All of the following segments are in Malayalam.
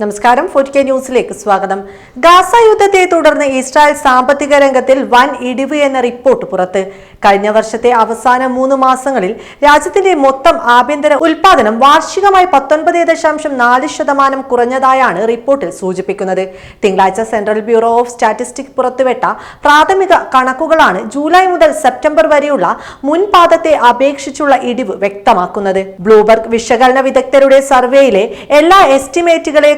നമസ്കാരം ഫോർ കെ ന്യൂസിലേക്ക് സ്വാഗതം. ഗാസ യുദ്ധത്തെ തുടർന്ന് ഇസ്രായേൽ സാമ്പത്തിക രംഗത്തിൽ വൻ ഇടിവ് എന്ന റിപ്പോർട്ട് പുറത്ത്. കഴിഞ്ഞ വർഷത്തെ അവസാന മൂന്ന് മാസങ്ങളിൽ രാജ്യത്തിന്റെ മൊത്തം ആഭ്യന്തര ഉൽപാദനം വാർഷികമായി പത്തൊൻപത് ദശാംശം നാല് ശതമാനം കുറഞ്ഞതായാണ് റിപ്പോർട്ടിൽ സൂചിപ്പിക്കുന്നത്. തിങ്കളാഴ്ച സെൻട്രൽ ബ്യൂറോ ഓഫ് സ്റ്റാറ്റിസ്റ്റിക്സ് പുറത്തുവിട്ട പ്രാഥമിക കണക്കുകളാണ് ജൂലൈ മുതൽ സെപ്റ്റംബർ വരെയുള്ള മുൻപാദത്തെ അപേക്ഷിച്ചുള്ള ഇടിവ് വ്യക്തമാക്കുന്നത്. ബ്ലൂബർഗ് വിശകലന വിദഗ്ധരുടെ സർവേയിലെ എല്ലാ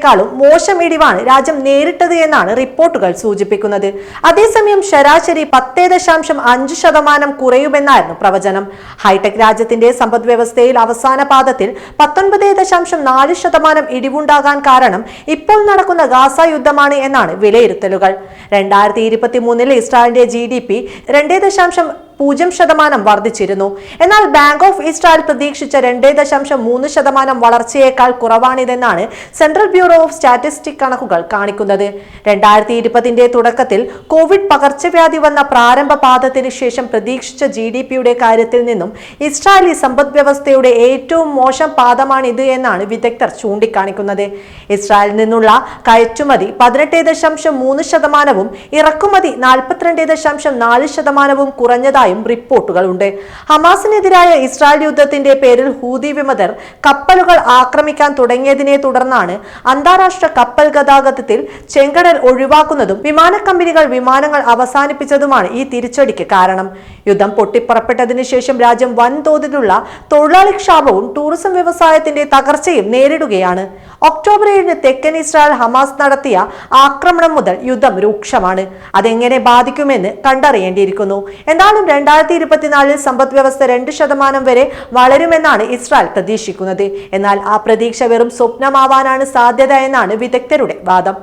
എസ്റ്റിമേറ്റുകളെക്കാളും മോശം ഇടിവാണ് രാജ്യം നേരിട്ടത് എന്നാണ് റിപ്പോർട്ടുകൾ സൂചിപ്പിക്കുന്നത്. അതേസമയം ശരാശരി പത്തേ ദശാംശം അഞ്ച് ശതമാനം കുറയുമെന്നായിരുന്നു പ്രവചനം. ഹൈടെക് രാജ്യത്തിന്റെ സമ്പദ് വ്യവസ്ഥയിൽ അവസാന പാദത്തിൽ പത്തൊൻപതേ ദശാംശം നാല് ശതമാനം ഇടിവുണ്ടാകാൻ കാരണം ഇപ്പോൾ നടക്കുന്ന ഗാസ യുദ്ധമാണ് എന്നാണ് വിലയിരുത്തലുകൾ. രണ്ടായിരത്തി ഇരുപത്തി മൂന്നിൽ ഇസ്രായേലിന്റെ ജി ഡി പി രണ്ടേ ദശാംശം പൂജ്യം ശതമാനം വർദ്ധിച്ചിരുന്നു. എന്നാൽ ബാങ്ക് ഓഫ് ഇസ്രായേൽ പ്രതീക്ഷിച്ച രണ്ടേ ദശാംശം മൂന്ന് ശതമാനം വളർച്ചയേക്കാൾ കുറവാണിതെന്നാണ് സെൻട്രൽ ബ്യൂറോ ഓഫ് സ്റ്റാറ്റിസ്റ്റിക് കണക്കുകൾ കാണിക്കുന്നത്. രണ്ടായിരത്തി ഇരുപതിന്റെ തുടക്കത്തിൽ കോവിഡ് പകർച്ചവ്യാധി വന്ന പ്രാരംഭ പാദത്തിന് ശേഷം പ്രതീക്ഷിച്ച ജി ഡി പിയുടെ കാര്യത്തിൽ നിന്നും ഇസ്രായേലി സമ്പദ് വ്യവസ്ഥയുടെ ഏറ്റവും മോശം പാദമാണിത് എന്നാണ് വിദഗ്ധർ ചൂണ്ടിക്കാണിക്കുന്നത്. ഇസ്രായേലിൽ നിന്നുള്ള കയറ്റുമതി പതിനെട്ട് ദശാംശം മൂന്ന് ശതമാനവും ഇറക്കുമതി നാൽപ്പത്തിരണ്ട് ദശാംശം നാല് ശതമാനവും കുറഞ്ഞതായും റിപ്പോർട്ടുകളുണ്ട്. ഹമാസിനെതിരായ ഇസ്രായേൽ യുദ്ധത്തിന്റെ പേരിൽ ഹൂതി വിമതർ കപ്പലുകൾ ആക്രമിക്കാൻ തുടങ്ങിയതിനെ തുടർന്നാണ് അന്താരാഷ്ട്ര കപ്പൽ ഗതാഗതത്തിൽ ചെങ്കടൽ ഒഴിവാക്കുന്നതും വിമാന കമ്പനികൾ വിമാനങ്ങൾ അവസാനിപ്പിച്ചതുമാണ് ഈ തിരിച്ചടിക്ക് കാരണം. യുദ്ധം പൊട്ടിപ്പുറപ്പെട്ടതിനു ശേഷം രാജ്യം വൻതോതിലുള്ള തൊഴിലാളി ക്ഷാമവും ടൂറിസം വ്യവസായത്തിന്റെ തകർച്ചയും നേരിടുകയാണ്. ഒക്ടോബർ ഏഴിന് തെക്കൻ ഇസ്രായേൽ ഹമാസ് നടത്തിയ ആക്രമണം മുതൽ യുദ്ധം രൂക്ഷമാണ്. അതെങ്ങനെ ബാധിക്കുമെന്ന് കണ്ടറിയേണ്ടിയിരിക്കുന്നു. എന്നാലും രണ്ടായിരത്തി ഇരുപത്തിനാലിൽ സമ്പദ് വ്യവസ്ഥ രണ്ട് ശതമാനം വരെ വളരുമെന്നാണ് ഇസ്രായേൽ പ്രതീക്ഷിക്കുന്നത്. എന്നാൽ ആ പ്രതീക്ഷ വെറും സ്വപ്നമാവാനാണ് സാധ്യത എന്നാണ് വിദഗ്ധരുടെ വാദം.